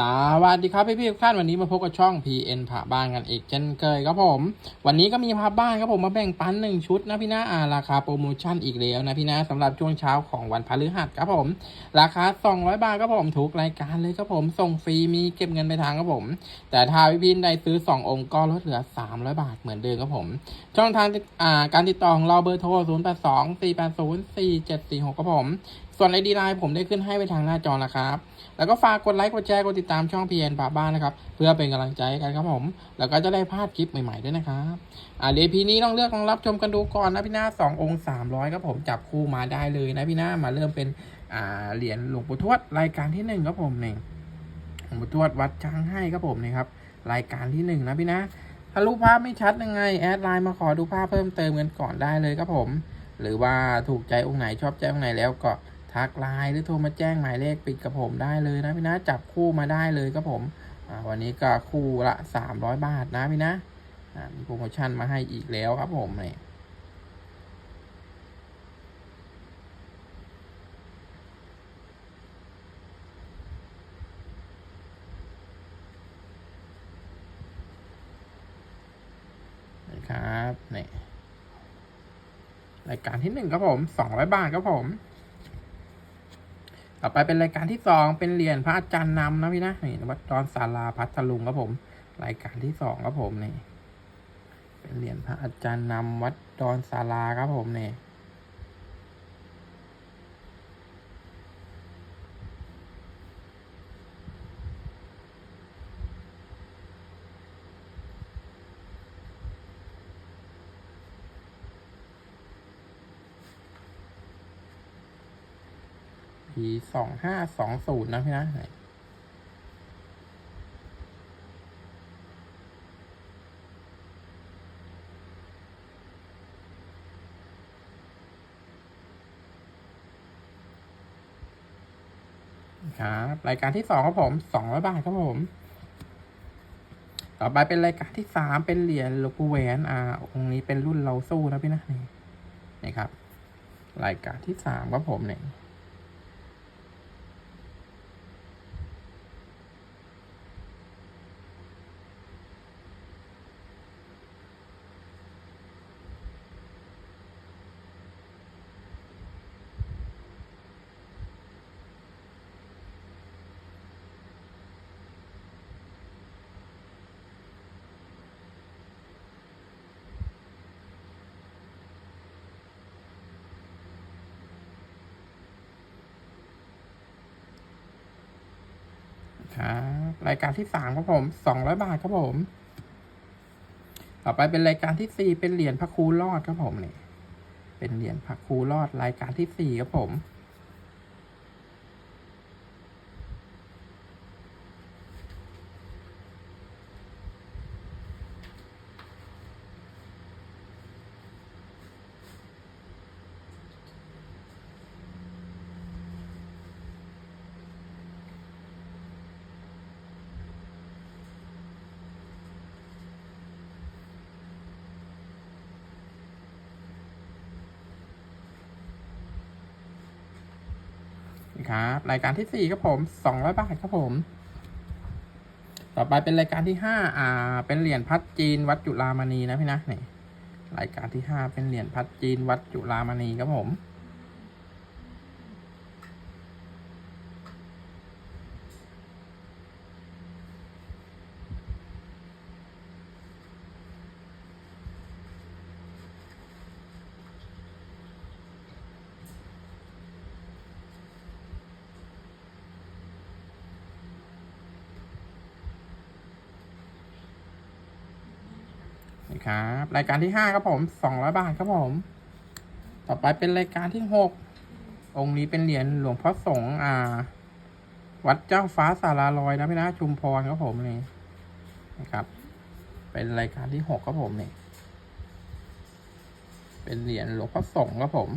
สวัสดีครับพี่พี่ๆทุกท่านวันนี้มาพบกับช่อง PN ผ่าบ้านกันอีกเช่นเคยครับผม วันนี้ก็มีพาบ้านครับผมมาแบ่งปันหนึ่งชุดนะพี่นะอ่าราคาโปรโมชั่นอีกแล้วนะพี่นะสำหรับช่วงเช้าของวันพฤหัสครับผม ราคา 200 บาทครับผมทุกรายการเลยครับผมส่งฟรีมีเก็บเงินไปทางครับผม แต่ถ้าพี่พินได้ซื้อ 2 องค์ก็ลดเหลือ 300 บาทเหมือนเดิมครับผม ช่องทางอ่าการติดต่อของเราเบอร์โทร 0 8 2 4 8 0 4 7 4 6ครับผม ส่วนไอดีไลน์ผมได้ขึ้นให้ไปทางหน้าจอนะครับ แล้วก็ฝากกดไลค์กดแชร์กดติดตามช่อง PN ป่าบ้านนะครับ เพื่อเป็นกำลังใจกันครับผม แล้วก็จะได้พลาดคลิปใหม่ๆด้วยนะครับอ่าเดี๋ยวพีนี้ต้องเลือกลองรับชมกันดูก่อนนะพี่หน้าสององค์สามร้อยครับผมจับคู่มาได้เลยนะพี่หน้ามาเริ่มเป็นอ่าเหรียญหลวงปู่ทวดรายการที่หนึ่งครับผมนี่หลวงปู่ทวดวัดช้างให้ครับผมนี่ครับรายการที่หนึ่งนะพี่นะถ้ารูปภาพไม่ชัดยังไงแอดไลน์มาขอดูภาพเพิ่มเติมกันก่อนได้เลยครับผม หรือว่าถูกใจองค์ไหนชอบใจองค์ไหนแล้วก็ ทักไลน์หรือโทรมาแจ้งหมายเลขปิดกับผมได้เลยนะพี่นะจับคู่มาได้เลยครับผมวันนี้ก็คู่ละสามร้อยบาทนะพี่นะมีโปรโมชั่นมาให้อีกแล้วครับผมนี่นะครับนี่รายการที่หนึ่งครับผมสองร้อยบาทครับผม ต่อไปเป็นรายการที่สองเป็นเหรียญพระอาจารย์นำนะพี่นะนี่วัดดอนศาลาพัทลุงครับผม รายการที่สองครับผมนี่ เป็นเหรียญพระอาจารย์นำวัดดอนศาลาครับผมนี่ีสองห้าสองศูนย์นะพี่นะครับรายการที่สองครับผมสองร้อยบาทครับผม ต่อไปเป็นรายการที่สามเป็นเหรียญลวงปู่แหวนอ่าองค์นี้เป็นรุ่นเราสู้นะพี่นะนี่นี่ครับ รายการที่สามครับผมเนี่ย ครับรายการที่สามครับผมสองร้อยบาทครับผม ต่อไปเป็นรายการที่สี่เป็นเหรียญพระครูรอดครับผมนี่เป็นเหรียญพระครูรอดรายการที่สี่ครับผม ครับ รายการที่สี่ครับผมสองร้อยบาทครับผม ต่อไปเป็นรายการที่ห้าอ่า เป็นเหรียญพัดจีนวัดจุฬามณีนะพี่นะนี่รายการที่ห้าเป็นเหรียญพัดจีนวัดจุฬามณีครับผม ครับ รายการที่ห้าครับผมสองร้อยบาทครับผม ต่อไปเป็นรายการที่หกองค์นี้เป็นเหรียญหลวงพ่อสงฆ์อ่า วัดเจ้าฟ้าสาราลอยนะพี่นะชุมพรครับผมนี่นะครับ เป็นรายการที่หกครับผมนี่เป็นเหรียญหลวงพ่อสงฆ์ครับผม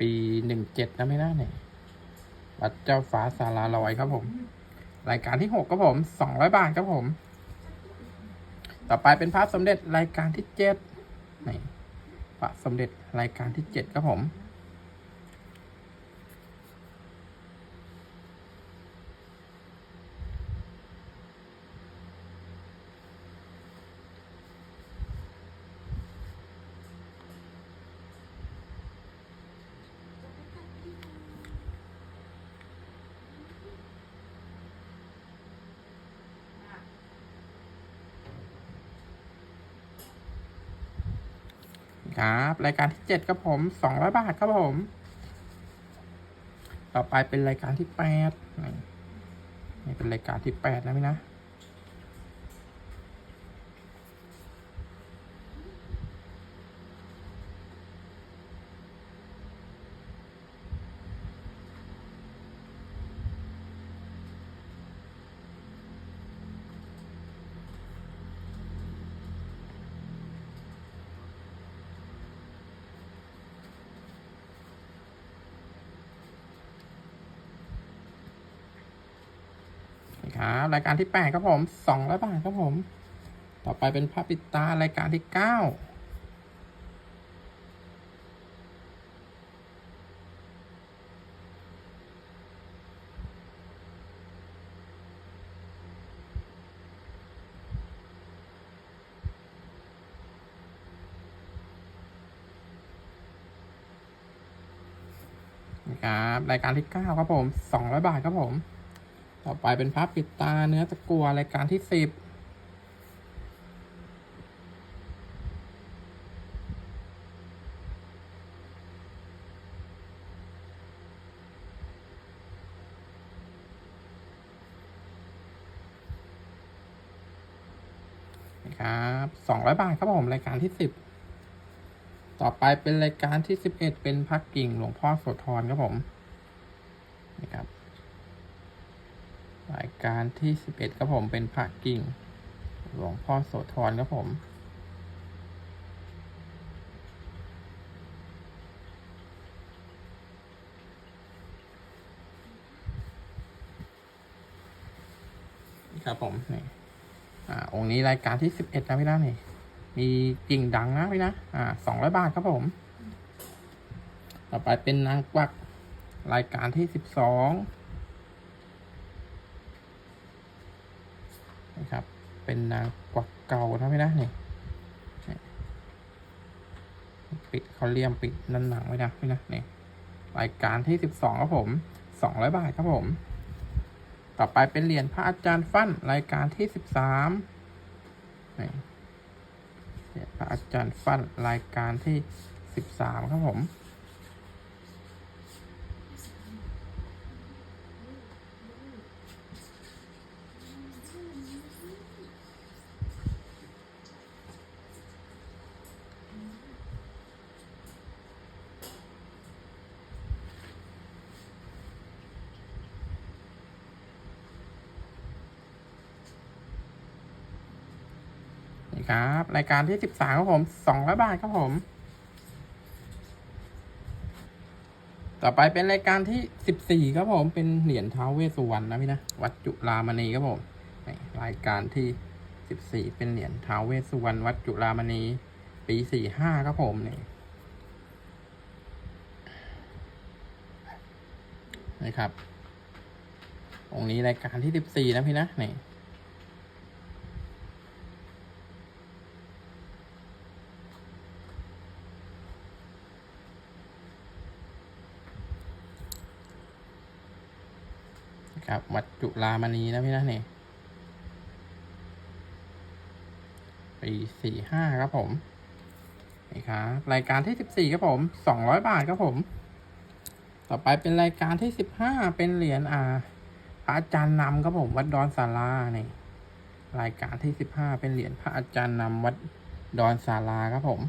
ปีหนึ่งเจ็ดนะไม่น่าเนี่ยวัดเจ้าฟ้าสาราลอยครับผม รายการที่หกครับผมสองร้อยบาทครับผม ต่อไปเป็นพระสมเด็จรายการที่เจ็ดนี่พระสมเด็จรายการที่เจ็ดครับผม ครับ รายการที่เจ็ดครับผมสองร้อยบาทครับผม ต่อไปเป็นรายการที่แปดนี่เป็นรายการที่แปดนะพี่นะ ค รายการที่แปดครับผมสองร้อยบาทครับผม ต่อไปเป็นพระปิดตารายการที่เก้าครับรายการที่เก้าครับผมสองร้อยบาทครับผม ต่อไปเป็นพับปิดตาเนื้อตะกัวรายการที่สิบนะครับสองร้อยบาทครับผมรายการที่สิบต่อไปเป็นรายการที่สิบเอ็ดเป็นพักกิ่งหลวงพ่อโสธรครับผมนะครับ การที่สิบเอ็ดครับผมเป็นพระกิ่ง หลวงพ่อโสธรครับผมนี่ครับผมนี่อ่าองค์นี้รายการที่สิบเอ็ดนะพี่นะนี่ มีกิ่งดังนะพี่นะอ่าสองร้อยบาทครับผม ต่อไปเป็นนางกวักรายการที่สิบสอง นะครับ เป็นนางกวักเก่านะพี่นะนี่นี่ปิดเขาเลี่ยมปิดนันหนังไว้นะพี่นะนี่รายการที่สิบสองครับผมสองร้อยบาทครับผม ต่อไปเป็นเหรียญพระอาจารย์ฟั่นรายการที่สิบสามนี่ยพระอาจารย์ฟั่นรายการที่สิบสามครับผม นี่ค รายการที่สิบสามครับผมสองร้อยบาทครับผม ต่อไปเป็นรายการที่สิบสี่ครับผม เป็นเหรียญท้าวเวสุวรรณนะพี่นะวัดจุฬามณีครับผมนี่รายการที่สิบสี่เป็นเหรียญท้าวเวสุวรรณวัดจุฬามณี ปีสี่ห้าครับผมนี่นี่ครับองค์นี้รายการที่สิบสี่นะพี่นะนี่ ครับวัดจุฬามณีนะพี่นะนี่ปีสี่ห้าครับผมนี่ครับรายการที่สิบสี่ครับผมสองร้อยบาทครับผม ต่อไปเป็นรายการที่สิบห้าเป็นเหรียญอาพระอาจารย์นำครับผมวัดดอนศาลานี่รายการที่สิบห้าเป็นเหรียญพระอาจารย์นำวัดดอนศาลาครับผม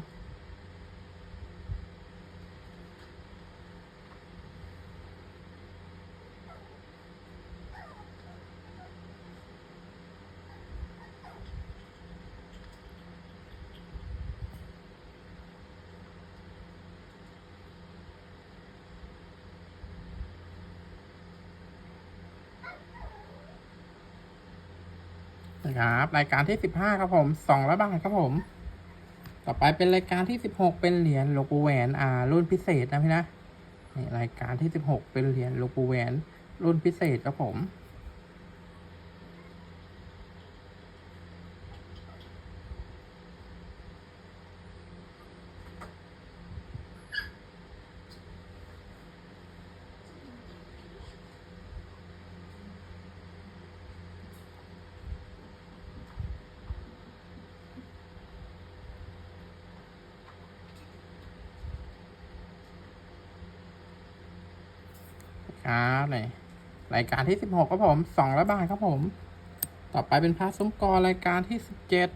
นะครับรายการที่สิบห้าครับผมสองร้อยบาทครับผม ต่อไปเป็นรายการที่สิบหกเป็นเหรียญโลกูแหวนอ่ารุ่นพิเศษนะพี่นะนี่รายการที่สิบหกเป็นเหรียญโลกูแหวนรุ่นพิเศษครับผม ครับนี่รายการที่สิบหกครับผมสองร้อยบาทครับผม ต่อไปเป็นพระซุ้มกอรายการที่สิบเจ็ด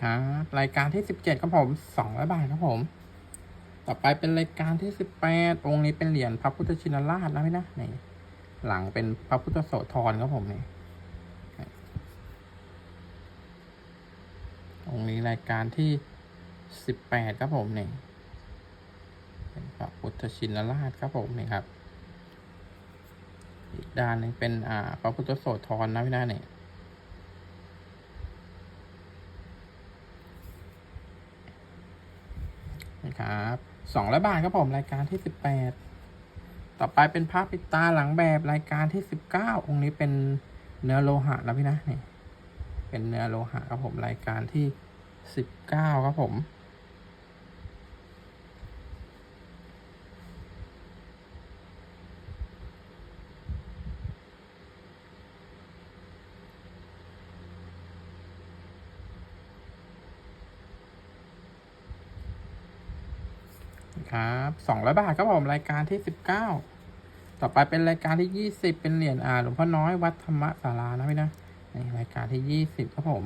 ครับรายการที่สิบเจ็ดครับผมสองร้อยบาทครับผม ต่อไปเป็นรายการที่สิบแปดองค์นี้เป็นเหรียญพระพุทธชินราชนะพี่นะนี่หลังเป็นพระพุทธโสธรครับผมนี่องค์นี้รายการที่สิบแปดครับผมนี่เป็นพระพุทธชินราชครับผมนี่ครับ อีกด้านนึงเป็นอ่าพระพุทธโสธรนะพี่นะนี่นะ ครับสองร้อยบาทครับผมรายการที่สิบแปดต่อไปเป็นภาพปิดตาหลังแบบรายการที่สิบเก้าองค์นี้เป็นเนื้อโลหะนะพี่นะนี่เป็นเนื้อโลหะครับผมรายการที่สิบเก้าครับผม ครับสองร้อยบาทครับผมรายการที่สิบเก้าต่อไปเป็นรายการที่ยี่สิบเป็นเหรียญอ่าหลวงพ่อน้อยวัดธรรมศาลานะพี่นะนี่รายการที่ยี่สิบครับผม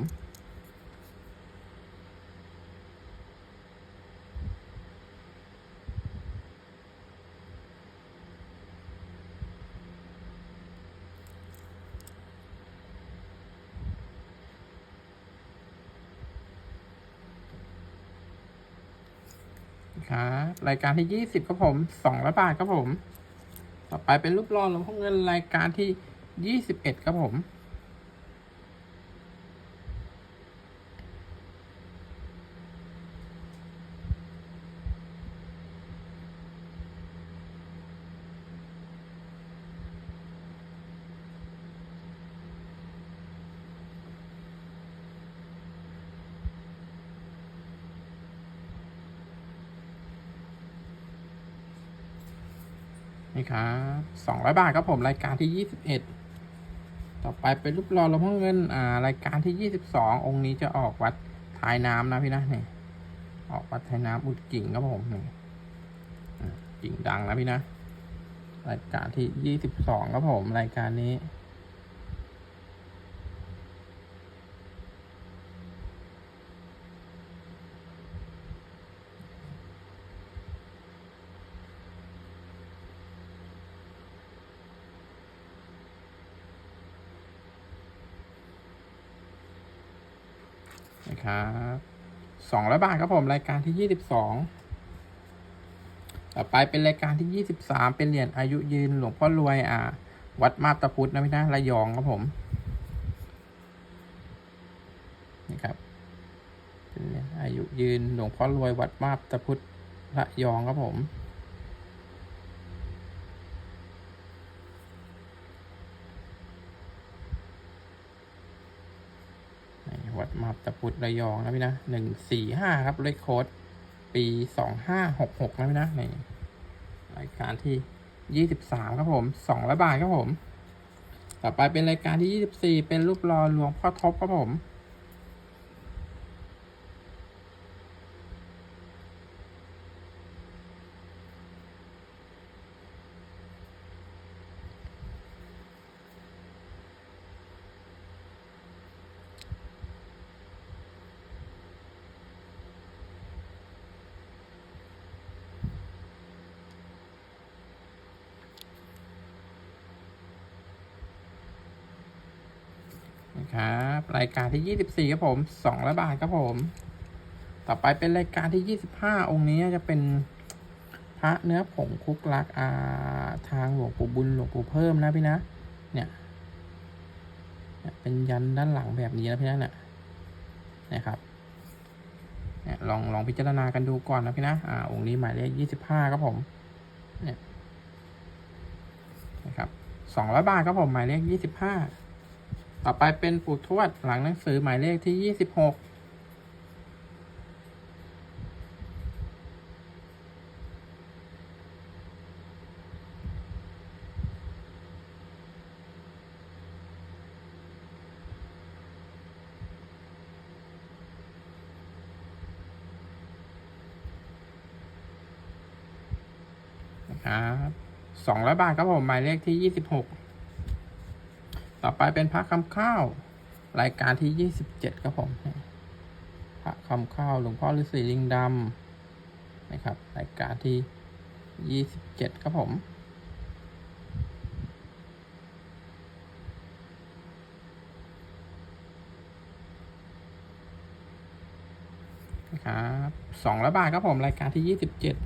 ครับ รายการที่ยี่สิบครับผมสองร้อยบาทครับผม ต่อไปเป็นรูปหล่อหลวงพ่อเงินรายการที่ยี่สิบเอ็ดครับผม นี่ครับสองร้อยบาทครับผมรายการที่ยี่สิบเอ็ดต่อไปเป็นรูปหล่อหลวงพ่อเงินอ่ารายการที่ยี่สิบสององค์นี้จะออกวัดท้ายน้ำนะพี่นะนี่ออกวัดท้ายน้ำอุดกิ่งครับผมนี่กิ่งดังนะพี่นะ รายการที่ยี่สิบสองครับผมรายการนี้ นะครับสองร้อยบาทครับผมรายการที่ยี่สิบสองต่อไปเป็นรายการที่ยี่สิบสามเป็นเหรียญอายุยืนหลวงพ่อรวยอ่า วัดมาตาพุทธนะพี่นะระยองครับผมนี่ครับเป็นเหรียญอายุยืนหลวงพ่อรวยวัดมาตาพุทธระยองครับผม วัดมาบตะพุธระยองนะพี่นะหนึ่งสี่ห้าครับเลขโค้ดปีสองห้าหกหกนะพี่นะนี่รายการที่ยี่สิบสามครับผมสองร้อยบาทครับผม ต่อไปเป็นรายการที่ยี่สิบสี่เป็นรูปรอหลวงพ่อทบครับผม ครับ รายการที่ยี่สิบสี่ครับผมสองร้อยบาทครับผม ต่อไปเป็นรายการที่ยี่สิบห้าองค์นี้จะเป็นพระเนื้อผงคุกลักอาทางหลวงปู่บุญหลวงปู่เพิ่มนะพี่นะเนี่ยเนี่ยเป็นยันด้านหลังแบบนี้นะพี่นะเนี่ยนะครับเนี่ยลองลองพิจารณากันดูก่อนนะพี่นะอ่าองค์นี้หมายเลขยี่สิบห้าครับผมเนี่ยนะครับสองร้อยบาทครับผมหมายเลขยี่สิบห้า ต่อไปเป็นปู่ทวดหลังหนังสือหมายเลขที่ยี่สิบหกนะครับสองร้อยบาทครับผมหมายเลขที่ยี่สิบหก ต่อไปเป็นพระคำข้าว รายการที่ยี่สิบเจ็ดครับผมพระคำข้าวหลวงพ่อฤาษีลิงดำนะครับ รายการที่ยี่สิบเจ็ดครับผมนะครับสองร้อยบาทครับผมรายการที่ยี่สิบเจ็ด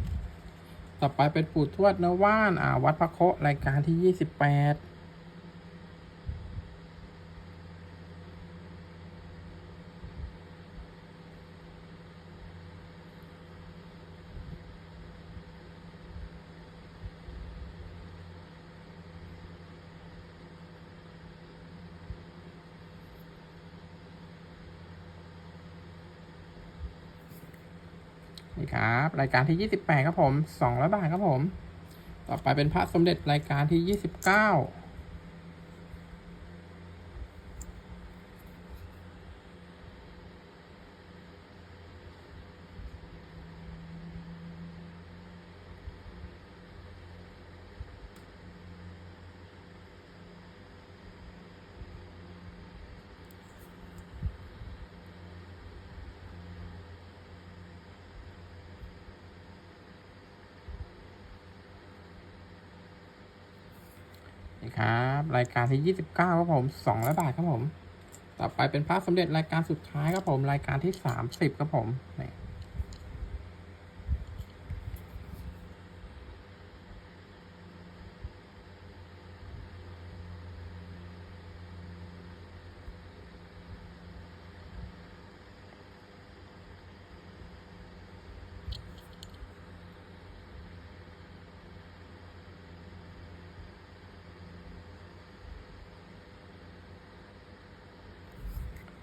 ต่อไปเป็นปู่ทวดเนว่านอ่าวัดพระโครายการที่ยี่สิบแปดีครับ รายการที่ 28 ครับผม 200 บาทครับผม ต่อไปเป็นพระสมเด็จรายการที่ 29ีครับ รายการที่ 29ครับผม2ละบาทครับผม ต่อไปเป็นพระสำเร็จรายการสุดท้ายครับผม รายการที่ 30ครับผมนี่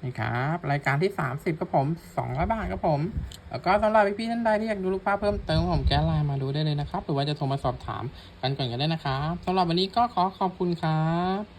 นี่ครับ รายการที่สามสิบครับผมสองร้อยบาทครับผม แล้วก็สำหรับพี่ๆท่านใดที่อยากดูลูกภาพเพิ่มเติมผมแก้ไลน์มาดูได้เลยนะครับ หรือว่าจะโทรมาสอบถามกันก่อนก็ได้นะครับสำหรับวันนี้ก็ขอขอบคุณครับ